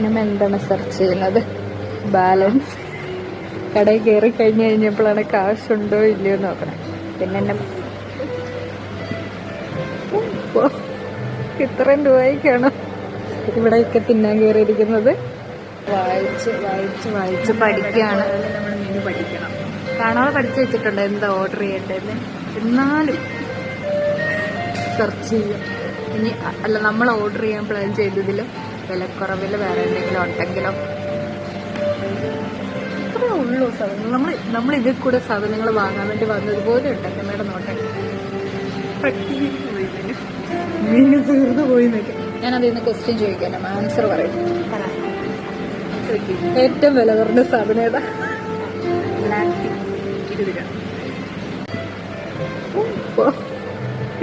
പിന്നെ എന്താണ് സെർച്ച് ചെയ്യുന്നത്? ബാലൻസ് കടയിൽ കയറി കഴിഞ്ഞ് കഴിഞ്ഞപ്പോഴാണ് കാശുണ്ടോ ഇല്ലയോ നോക്കണം. പിന്നെ എന്നെ ഇത്രയും രൂപയ്ക്കാണ് ഇവിടെയൊക്കെ തിന്നാൻ കയറിയിരിക്കുന്നത്? വായിച്ച് വായിച്ച് വായിച്ച് പഠിക്കുകയാണ് മെനു പഠിക്കണം. കാണാതെ പഠിച്ചു വെച്ചിട്ടുണ്ട്. എന്താ ഓർഡർ ചെയ്യേണ്ടതെന്ന്? എന്നാലും സെർച്ച് ചെയ്യും. ഇനി അല്ല നമ്മൾ ഓർഡർ ചെയ്യാൻ പ്ലാൻ ചെയ്തതിൽ വിലക്കുറവിൽ വേറെ എന്തെങ്കിലും ഉണ്ടെങ്കിലോ? ഇത്രേ ഉള്ളൂ സാധനങ്ങൾ. നമ്മൾ നമ്മൾ ഇതിൽ കൂടെ സാധനങ്ങൾ വാങ്ങാൻ വേണ്ടി വന്നതുപോലെ ഉണ്ടല്ലോ മേഡം നോട്ടെ. മീന് തീർന്നു പോയി നിൽക്കാം ഞാൻ ഇന്ന് ക്വസ്റ്റ്യൻ ചോദിക്കാനും ആൻസർ പറയും. ഏറ്റവും വില കുറഞ്ഞ സാധനം ഏതാ?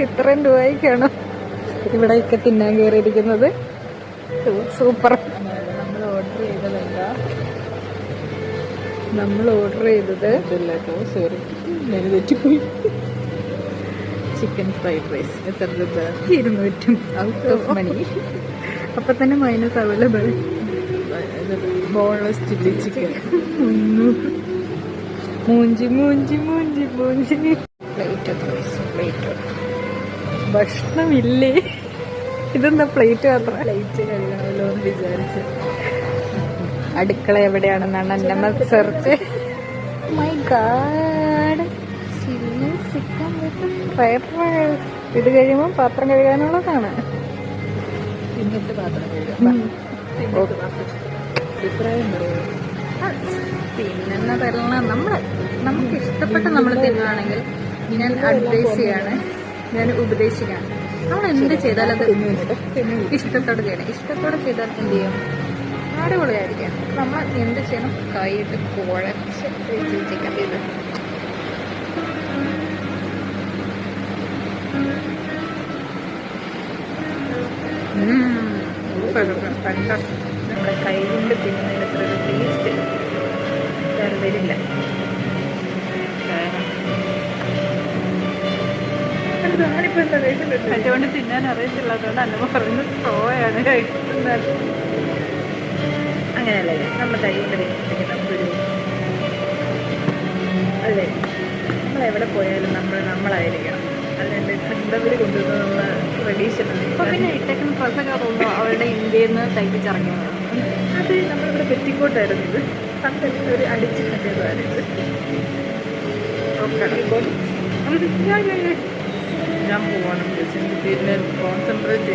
ഇത്രയും രൂപയ്ക്കാണ് ഇവിടെയൊക്കെ തിന്നാൻ കയറിയിരിക്കുന്നത്. സൂപ്പർ. നമ്മൾ ഓർഡർ ചെയ്തതല്ല നമ്മൾ ഓർഡർ ചെയ്തത് സോറി ഞാൻ തെറ്റിപ്പോയി. ചിക്കൻ ഫ്രൈഡ് റൈസ് എത്ര രൂപ? ഇരുന്നൂറ്റും ഔട്ട്. Of money. അപ്പൊ തന്നെ minus available boneless chilli chicken മൂഞ്ചി മൂഞ്ചി മൂഞ്ചി മൂഞ്ചി. പ്ലേറ്റ് പ്ലേറ്റ് ഭക്ഷണമില്ലേ? ഇതെന്താ പ്ലേറ്റ് മാത്രം? പ്ലേറ്റ് കഴുകണമല്ലോ എന്ന് വിചാരിച്ച്. അടുക്കള എവിടെയാണെന്നാണ് അന്നമ്മ സെർച്ച് മൈ ഗാഡ് ഇത് കഴിയുമ്പോൾ പാത്രം കഴുകാനുള്ളതാണ്. പിന്നിട്ട് പാത്രം കഴുകാം. അഭിപ്രായം തരണം നമ്മൾ. നമുക്ക് ഇഷ്ടപ്പെട്ട നമ്മൾ തിന്നുകയാണെങ്കിൽ ഞാൻ അഡ്വൈസ് ചെയ്യാണ്. ഞാൻ ഉപദേശിക്കാണ് നമ്മൾ എന്ത് ചെയ്താലും അത് ഇഷ്ടത്തോടെ ചെയ്യണം. ഇഷ്ടത്തോടെ ചെയ്താൽ എന്ത് ചെയ്യും? അടിപൊളിയായിരിക്കാം. നമ്മൾ എന്ത് ചെയ്യണം? കൈയിട്ട് കുഴച്ച് ചിക്കൻ ഇത്. നമ്മുടെ കൈ കൊണ്ട്. തിന്നുന്നതിന് അത്ര ടേസ്റ്റ് വരില്ല. ഞാനിപ്പോ തിന്നാൻ അറിയത്തില്ല അതുകൊണ്ട് തിന്നാൻ പറയുന്ന സ്ട്രോയാണ് കഴിക്കുന്നത്. അങ്ങനെയല്ലേ? നമ്മുടെ കൈ കൊണ്ട് തിന്നുന്നെങ്കിൽ നമുക്കൊരു അല്ലേ? നമ്മൾ എവിടെ പോയാലും നമ്മൾ നമ്മളായിരിക്കണം. അല്ലാണ്ട് കണ്ടവർ കൊണ്ടുവന്ന് നമ്മൾ ട്രഡീഷണൽ അപ്പൊ പിന്നെ ഇട്ടേക്കുന്ന ഡ്രസ്സൊക്കെ തോന്നുന്നു അവരുടെ ഇന്ത്യയിൽ നിന്ന് തയ്പ്പിച്ചിറങ്ങിയത് അത് നമ്മളിവിടെ പെറ്റിക്കോട്ടായിരുന്നു ഇത്. പണ്ടത്തെ ഒരു അടിച്ച് കണ്ടതാണ് number one, I'm guessing you didn't concentrate